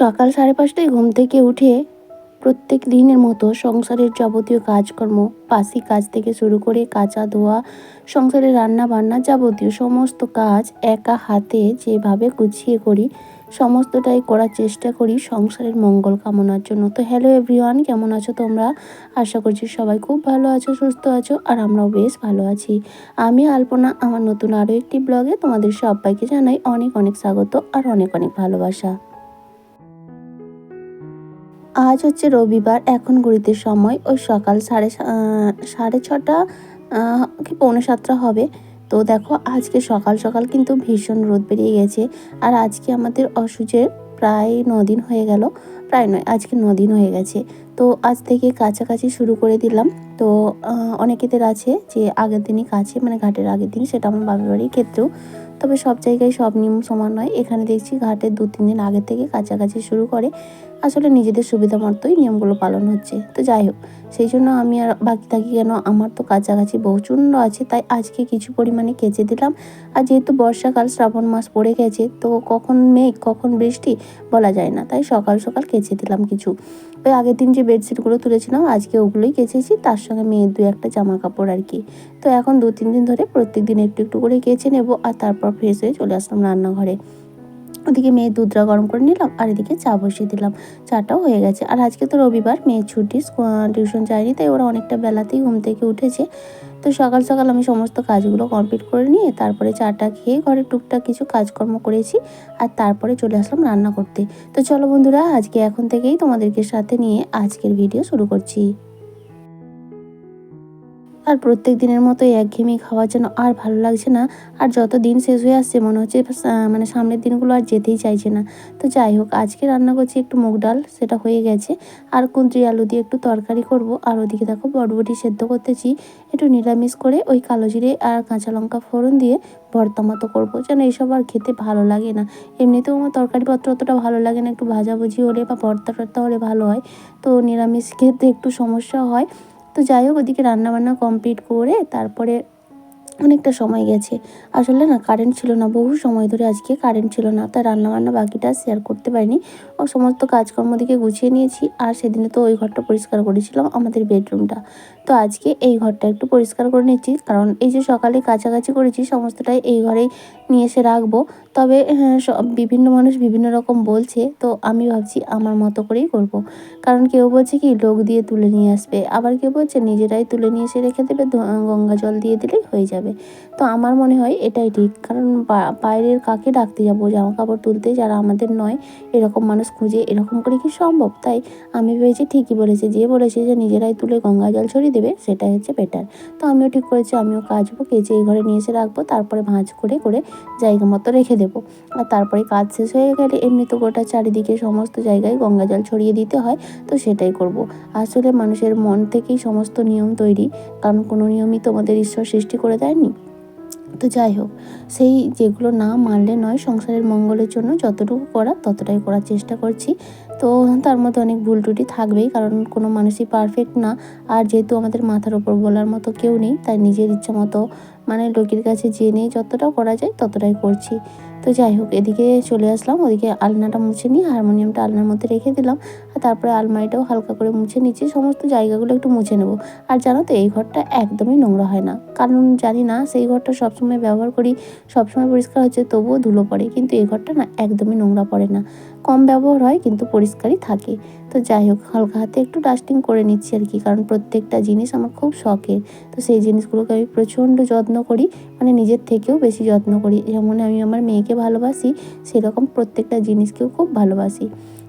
সকাল সাড়ে পাঁচটায় ঘুম থেকে উঠে প্রত্যেক দিনের মতো সংসারের যাবতীয় কাজকর্ম পাশি কাজ থেকে শুরু করে কাঁচা ধোয়া, সংসারের রান্না বান্না যাবতীয় সমস্ত কাজ একা হাতে যেভাবে গুছিয়ে করি, সমস্তটাই করার চেষ্টা করি সংসারের মঙ্গল কামনার জন্য। তো হ্যালো এভরিওয়ান কেমন আছো তোমরা? আশা করছি সবাই খুব ভালো আছো, সুস্থ আছো, আর আমরাও বেশ ভালো আছি। আমি আলপনা, আমার নতুন আরও একটি ব্লগে তোমাদের সবাইকে জানাই অনেক অনেক স্বাগত আর অনেক অনেক ভালোবাসা। আজ হচ্ছে রবিবার, এখন ঘড়িতে সময় ওই সকাল সাড়ে সাড়ে ছটা কি পৌনে সাতটা হবে। তো দেখো, আজকে সকাল সকাল কিন্তু ভীষণ রোদ বেরিয়ে গেছে। আর আজকে আমাদের অসুচের প্রায় দিন হয়ে গেল। প্রায় নয়, আজকে দিন হয়ে গেছে। তো আজ থেকে কাছাকাছি শুরু করে দিলাম। তো অনেকেদের আছে যে আগের দিনই কাছে মানে ঘাটের আগের দিন, সেটা আমার বাবার বাড়ির ক্ষেত্রেও। তবে সব জায়গায় সব নিয়ম সমান নয়। এখানে দেখছি ঘাটের দু তিন দিন আগে থেকে কাছাকাছি শুরু করে। আসলে নিজেদের সুবিধা মতোই নিয়মগুলো পালন হচ্ছে। তো যাই হোক, সেই জন্য আমি আর বাকি থাকি কেন? আমার তো কাছাকাছি প্রচণ্ড আছে, তাই আজকে কিছু পরিমাণে কেচে দিলাম। আর যেহেতু বর্ষাকাল, শ্রাবণ মাস পড়ে গেছে, তো কখন মেঘ, কখন বৃষ্টি বলা যায় না, তাই সকাল সকাল কেচে দিলাম কিছু। ওই আগের দিন যে বেডশিটগুলো তুলেছিলাম, আজকে ওগুলোই কেচেছি, তার সঙ্গে মেয়ের দু একটা জামা কাপড় আর কি। তো এখন দু তিন দিন ধরে প্রত্যেক দিন একটু একটু করে কেচে নেব, আর তারপর ফ্রেশ হয়ে চলে আসলাম রান্নাঘরে। ওদিকে মেয়ে দুধটা গরম করে নিলাম আর এদিকে চা বসিয়ে দিলাম। চাটাও হয়ে গেছে। আর আজকে তো রবিবার মেয়ে ছুটি টিউশন যায়নি, তাই ওরা অনেকটা বেলাতেই ঘুম থেকে উঠেছে। তো সকাল সকাল আমি সমস্ত কাজগুলো কমপ্লিট করে নিয়ে তারপরে চাটা খেয়ে ঘরে টুকটাক কিছু কাজকর্ম করেছি আর তারপরে চলে আসলাম রান্না করতে। তো চলো বন্ধুরা, আজকে এখন থেকেই তোমাদেরকে সাথে নিয়ে আজকের ভিডিও শুরু করছি। আর প্রত্যেক দিনের মতো একঘেয়েমি খাওয়ার জন্য আর ভালো লাগছে না। আর যত দিন শেষ হয়ে আসছে, মনে হচ্ছে মানে সামনের দিনগুলো আর যেতেই চাইছে না। তো যাই হোক, আজকে রান্না করছি একটু মুগ ডাল, সেটা হয়ে গেছে। আর কুন্দ্রি আলু দিয়ে একটু তরকারি করব। আর ওদিকে দেখো বটবটি সেদ্ধ করতেছি। একটু নিরামিষ করে ওই কালো জিরে আর কাঁচা লঙ্কা ফোড়ন দিয়ে ভর্তা মতো করব। যেন এইসব আর খেতে ভালো লাগে না। এমনিতেও আমার তরকারিপত্র অতটা ভালো লাগে না। একটু ভাজাভুজি হলে বা ভর্তা টর্তা হলে ভালো হয়। তো নিরামিষ খেতে একটু সমস্যা হয়। তো যাই হোক, ওদিকে রান্নাবান্না কমপ্লিট করে তারপরে অনেকটা সময় গেছে। আসলে না কারেন্ট ছিল না, বহু সময় ধরে আজকে কারেন্ট ছিল না, তাই রান্নাবান্না বাকিটা শেয়ার করতে পারিনি। সমস্ত কাজকর্ম দিকে গুছিয়ে নিয়েছি আর সেদিনে তো ওই ঘরটা পরিষ্কার করেছিলাম আমাদের বেডরুমটা। তো আজকে এই ঘরটা একটু পরিষ্কার করে নিচ্ছি কারণ এই যে সকালে কাছাকাছি করেছি সমস্তটাই এই ঘরেই নিয়ে এসে রাখব। তবে হ্যাঁ, বিভিন্ন মানুষ বিভিন্ন রকম বলছে তো আমি ভাবছি আমার মতো করেই করব। কারণ কেউ বলছে কি লোক দিয়ে তুলে নিয়ে আসবে। আবার কেউ বলছে নিজেরাই তুলে নিয়ে এসে রেখে দেবে গঙ্গা জল দিয়ে দিলেই হয়ে যাবে। তো আমার মনে হয় এটাই ঠিক। কারণ বাইরের কাকে ডাকতে যাব জামা কাপড় তুলতে যারা আমাদের নয়, এরকম মানুষ খুঁজে এরকম করে কি সম্ভব? তাই আমি ভেবেছি ঠিকই বলেছে, যে বলেছে যে নিজেরাই তুলে গঙ্গা জল ছড়িয়ে দেবে, সেটাই হচ্ছে বেটার তো আমিও ঠিক করেছি, আমিও কাচবো, কেচে এই ঘরে নিয়ে এসে রাখব, তারপরে ভাঁজ করে করে জায়গা মতো রেখে দেবো। আর তারপরে কাজ শেষ হয়ে গেলে এমনি তো গোটা চারিদিকে সমস্ত জায়গায় গঙ্গা জল ছড়িয়ে দিতে হয়, তো সেটাই করব। আসলে মানুষের মন থেকেই সমস্ত নিয়ম তৈরি, কারণ কোনো নিয়মই তোমাদের ঈশ্বর সৃষ্টি করে দেয়নি তো যাই হোক, সেই যেগুলো না মানলে নয়, সংসারের মঙ্গলের জন্য যতটুকু করা ততটাই করার চেষ্টা করছি। তো তার মধ্যে অনেক ভুল ত্রুটি থাকবেই, কারণ কোনো মানুষই পারফেক্ট না। আর যেহেতু আমাদের মাথার ওপর বলার মতো কেউ নেই, তাই নিজের ইচ্ছা মতো মানে লোকের কাছে জেনে যতটা করা যায় ততটাই করছি। তো যাই হোক, এদিকে চলে আসলাম, ওদিকে আলনাটা মুছে নিয়ে হারমোনিয়ামটা আলনার মধ্যে রেখে দিলাম আর তারপরে আলমারিটাও হালকা করে মুছে নিচ্ছি, সমস্ত জায়গাগুলো একটু মুছে নেব। আর জানো তো, এই ঘরটা একদমই নোংরা হয় না। কারণ জানি না, সেই ঘরটা সবসময় ব্যবহার করি, সবসময় পরিষ্কার হচ্ছে, তবুও ধুলো পড়ে, কিন্তু এই ঘরটা না একদমই নোংরা পড়ে না। কম ব্যবহার হয়, কিন্তু পরিষ্কারই থাকে। তো যাই হোক, হালকা হাতে একটু ডাস্টিং করে নিচ্ছি আর কি, কারণ প্রত্যেকটা জিনিস আমার খুব শখের। তো সেই জিনিসগুলোকে আমি প্রচণ্ড যত্ন করি মানে নিজের থেকেও বেশি যত্ন করি। যেমন আমি আমার মেয়েকে ভালোবাসি, সেরকম প্রত্যেকটা জিনিসকেও খুব ভালোবাসি।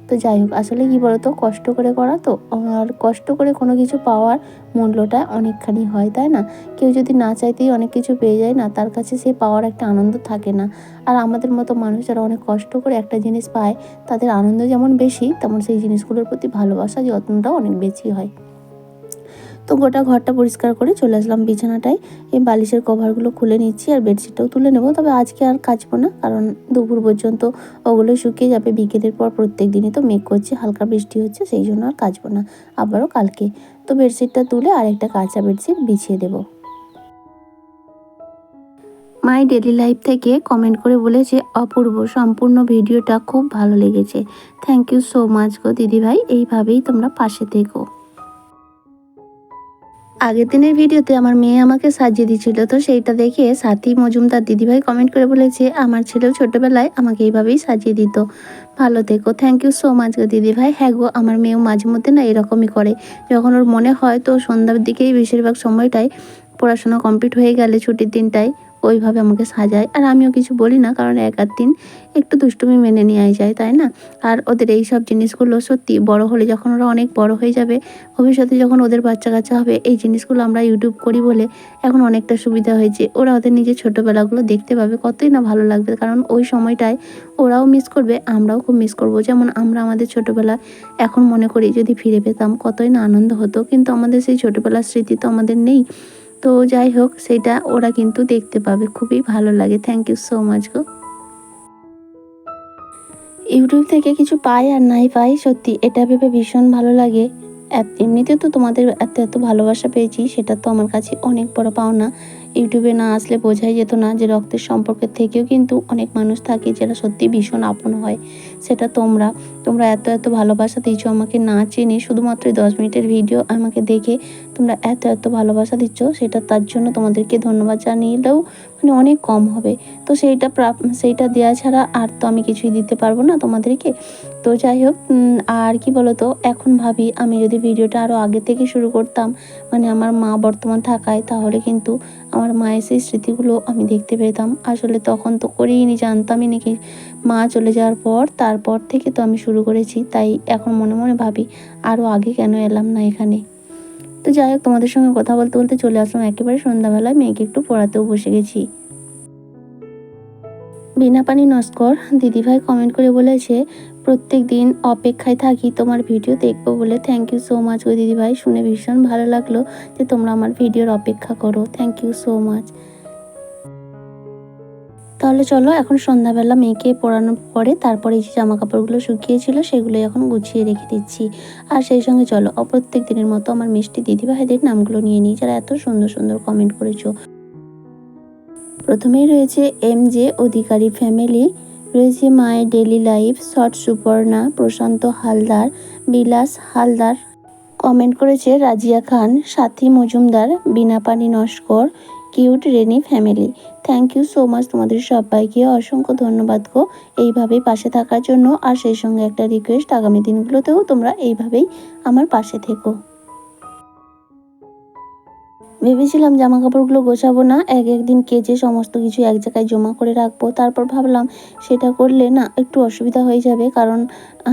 তো যাই হোক, আসলে কি বলতো, কষ্ট করে করা তো, আর কষ্ট করে কোনো কিছু পাওয়ার মূল্যটা অনেকখানি হয়, তাই না? কেউ যদি না চাইতেই অনেক কিছু পেয়ে যায় না, তার কাছে সে পাওয়ার একটা আনন্দ থাকে না। আর আমাদের মতো মানুষ যারা অনেক কষ্ট করে একটা জিনিস পায়, তাদের আনন্দ যেমন বেশি, তেমন সেই জিনিসগুলোর প্রতি ভালোবাসা, যত্নটাও অনেক বেশি হয়। তো গোটা ঘরটা পরিষ্কার করে চলে আসলাম বিছানাটায়। এই বালিশের কভারগুলো খুলে নিচ্ছি আর বেডশিটটাও তুলে নেব। তবে আজকে আর কাচবো না, কারণ দুপুর পর্যন্ত ওগুলো শুকিয়ে যাবে। বিকেলের পর প্রত্যেক দিনই তো মেঘ করছে, হালকা বৃষ্টি হচ্ছে, সেই জন্য আর কাচবো না। আবারও কালকে। তো বেডশিটটা তুলে আর একটা কাঁচা বেডশিট বিছিয়ে দেবো। মাই ডেলি লাইফ থেকে কমেন্ট করে বলেছে, অপূর্ব, সম্পূর্ণ ভিডিওটা খুব ভালো লেগেছে। থ্যাংক ইউ সো মাচ গো দিদিভাই। এইভাবেই তোমরা পাশে থেকো। আগের দিনের ভিডিওতে আমার মেয়ে আমাকে সাজিয়ে দিয়েছিল, তো সেইটা দেখে সাথী মজুমদার দিদিভাই কমেন্ট করে বলেছে, আমার ছেলেও ছোটোবেলায় আমাকে এইভাবেই সাজিয়ে দিত। ভালো থেকো থ্যাংক ইউ সো মাচ গো দিদিভাই। হ্যাঁ গো, আমার মেয়েও মাঝে মধ্যে না এরকমই করে। যখন ওর মনে হয় তো সন্ধ্যার দিকেই বেশিরভাগ সময়টাই পড়াশোনা কমপ্লিট হয়ে গেলে ছুটির দিনটায় ওইভাবে আমাকে সাজায়। আর আমিও কিছু বলি না, কারণ এক আধ দিন একটু দুষ্টুমি মেনে নেওয়াই যায়, তাই না? আর ওদের এই সব জিনিসগুলো সত্যি বড় হলে যখন ওরা অনেক বড় হয়ে যাবে, ভবিষ্যতে যখন ওদের বাচ্চা কাচ্চা হবে, এই জিনিসগুলো আমরা ইউটিউব করি বলে এখন অনেকটা সুবিধা হয়েছে। ওরা ওদের নিজের ছোটোবেলাগুলো দেখতে পাবে, কতই না ভালো লাগবে। কারণ ওই সময়টায় ওরাও মিস করবে, আমরাও খুব মিস করব। যেমন আমরা আমাদের ছোটোবেলা এখন মনে করি, যদি ফিরে পেতাম, কতই না আনন্দ হতো। কিন্তু আমাদের সেই ছোটোবেলার স্মৃতি তো আমাদের নেই। তো যাই হোক, সেটা ওরা কিন্তু দেখতে পাবে। খুবই ভালো লাগে। থ্যাংক ইউ সো মাচ গো। ইউটিউব থেকে কিছু পাই আর নাই পাই, সত্যি এটা ভেবে ভীষণ ভালো লাগে। এমনিতে তো তোমাদের এত এত ভালোবাসা পেয়েছি, সেটা তো আমার কাছে অনেক বড় পাওনা। ইউটিউবে না আসলে বোঝাই যেত না যে রক্তের সম্পর্কের থেকেও কিন্তু অনেক মানুষ থাকে যারা সত্যি ভীষণ আপন হয়। সেটা তোমরা তোমরা এত এত ভালোবাসা দিচ্ছ আমাকে না চেনে, শুধুমাত্র দশ মিনিটের ভিডিও আমাকে দেখে তোমরা এত এত ভালোবাসা দিচ্ছ, সেটা তার জন্য তোমাদেরকে ধন্যবাদ জানিয়েলেও মানে অনেক কম হবে। তো সেইটা সেইটা দেওয়া ছাড়া আর তো আমি কিছুই দিতে পারব না তোমাদেরকে। তো যাই হোক আর কি বলতো, এখন ভাবি আমি যদি ভিডিওটা আরও আগে থেকে শুরু করতাম মানে আমার মা বর্তমান থাকায়, তাহলে কিন্তু আমার মায়ের সেই স্মৃতিগুলো আমি দেখতে পেতাম। আসলে তখন তো করিনি জানতামই নাকি মা চলে যাওয়ার পর, তারপর থেকে তো আমি শুরু করেছি। তাই এখন মনে মনে ভাবি আরও আগে কেন এলাম না এখানে? তো যাই হোক, তোমাদের সঙ্গে কথা বলতে বলতে চলে আসলাম একেবারে সন্ধ্যাবেলায়। মেয়েকে একটু পড়াতেও বসে গেছি। বিনা পানি নস্কর দিদিভাই কমেন্ট করে বলেছে, প্রত্যেক দিন অপেক্ষায় থাকি, তোমার ভিডিও দেখব বলে। থ্যাংক ইউ সো মাচ ও দিদিভাই, শুনে ভীষণ ভালো লাগল যে তোমরা আমার ভিডিওর অপেক্ষা করো। থ্যাংক ইউ সো মাচ তাহলে চলো এখন সন্ধ্যাবেলা মেয়েকে পড়ানোর পরে তারপরে যে জামা কাপড়গুলো শুকিয়েছিল সেগুলো এখন গুছিয়ে রেখে দিচ্ছি। আর সেই সঙ্গে চলো, অপ্রত্যেক দিনের মতো আমার মিষ্টি দিদিভাইদের নামগুলো নিয়ে নিই, যারা এত সুন্দর সুন্দর কমেন্ট করেছ। প্রথমেই রয়েছে এম জে অধিকারী ফ্যামিলি রয়েছে মায়ের daily life short Suparna, Prashanta Haldar, Bilas Haldar. Comment করেছে Razia Khan, Sathi Majumdar, Binapani Naskar cute, Reni family. Thank you so much তোমাদের সবাইকে। অসংখ্য ধন্যবাদ গো এইভাবেই পাশে থাকার জন্য। আর সেই সঙ্গে একটা রিকোয়েস্ট আগামী দিনগুলোতেও তোমরা এইভাবেই আমার পাশে থেকো। ভেবেছিলাম জামা কাপড়গুলো গোছাবো না, এক একদিন কেজে সমস্ত কিছু এক জায়গায় জমা করে রাখব, তারপর ভাবলাম সেটা করলে না একটু অসুবিধা হয়ে যাবে, কারণ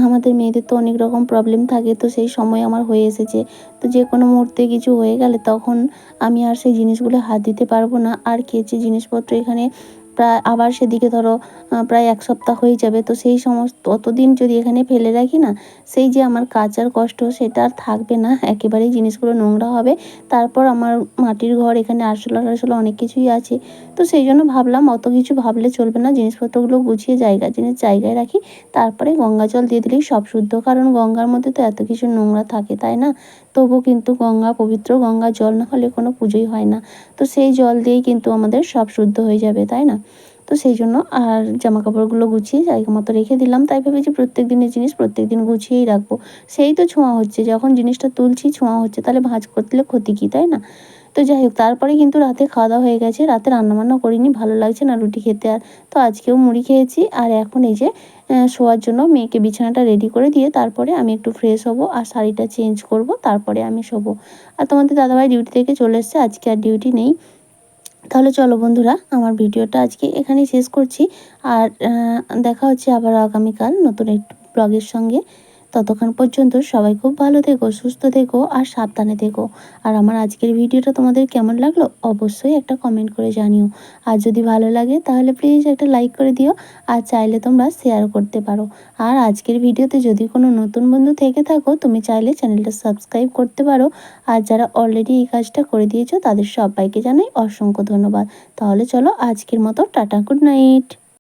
আমাদের মেয়েদের তো অনেক রকম প্রবলেম থাকে, তো সেই সময় আমার হয়ে এসেছে। তো যে কোনো মুহূর্তে কিছু হয়ে গেলে তখন আমি আর সেই জিনিসগুলো হাত দিতে পারব না, আর কেচে জিনিসপত্র এখানে প্রায় আবার সেদিকে ধরো প্রায় এক সপ্তাহ হয়ে যাবে। তো সেই সমস্ত অতদিন যদি এখানে ফেলে রাখি না, সেই যে আমার কাচার কষ্ট, সেটা আর থাকবে না। একেবারেই জিনিসগুলো নোংরা হবে। তারপর আমার মাটির ঘর এখানে আরশোলা টারশোলা অনেক কিছুই আছে। তো সেই জন্য ভাবলাম, অত কিছু ভাবলে চলবে না। জিনিসপত্রগুলো গুছিয়ে জায়গা জিনিস জায়গায় রাখি। তারপরে গঙ্গা জল দিয়ে দিলেই সব শুদ্ধ। কারণ গঙ্গার মধ্যে তো এত কিছু নোংরা থাকে, তাই না? তবু কিন্তু গঙ্গা, পবিত্র গঙ্গা, জল না হলে কোনো পুজোই হয় না। তো সেই জল দিয়েই কিন্তু আমাদের সব শুদ্ধ হয়ে যাবে, তাই না? তো সেই জন্য আর জামা কাপড়গুলো গুছিয়ে জায়গা মতো রেখে দিলাম। তাই ভেবেছি প্রত্যেক দিনের জিনিস প্রত্যেক দিন গুছিয়েই রাখব। সেই তো ছোঁয়া হচ্ছে, যখন জিনিসটা তুলছি ছোঁয়া হচ্ছে, তাহলে ভাঁজ করলে ক্ষতি কী, তাই না? তো যাই হোক তারপরে কিন্তু রাতে খাওয়া দাওয়া হয়ে গেছে। রাতে রান্নাবান্না করিনি, ভালো লাগছে না রুটি খেতে আর। তো আজকেও মুড়ি খেয়েছি। আর এখন এই যে শোয়ার জন্য মেয়েকে বিছানাটা রেডি করে দিয়ে তারপরে আমি একটু ফ্রেশ হব আর শাড়িটা চেঞ্জ করব, তারপরে আমি শোবো। আর তোমাদের দাদাভাই ডিউটি থেকে চলে এসছে, আজকে আর ডিউটি নেই। তাহলে চলো বন্ধুরা, আমার ভিডিওটা আজকে এখানেই শেষ করছি। আর দেখা হচ্ছে আবার আগামীকাল নতুন একটু ব্লগের সঙ্গে। ততক্ষণ পর্যন্ত সবাই খুব ভালো থেকো, সুস্থ থেকো আর সাবধানে থেকো। আর আমার আজকের ভিডিওটা তোমাদের কেমন লাগল অবশ্যই একটা কমেন্ট করে জানিও। আর যদি ভালো লাগে তাহলে প্লিজ একটা লাইক করে দিও আর চাইলে তোমরা শেয়ার করতে পারো। আর আজকের ভিডিওতে যদি কোনো নতুন বন্ধু থেকে থাকো তুমি চাইলে চ্যানেলটা সাবস্ক্রাইব করতে পারো। আর যারা অলরেডি এই কাজটা করে দিয়েছ তাদের সবাইকে জানাই অসংখ্য ধন্যবাদ। তাহলে চলো আজকের মতো টাটা গুড নাইট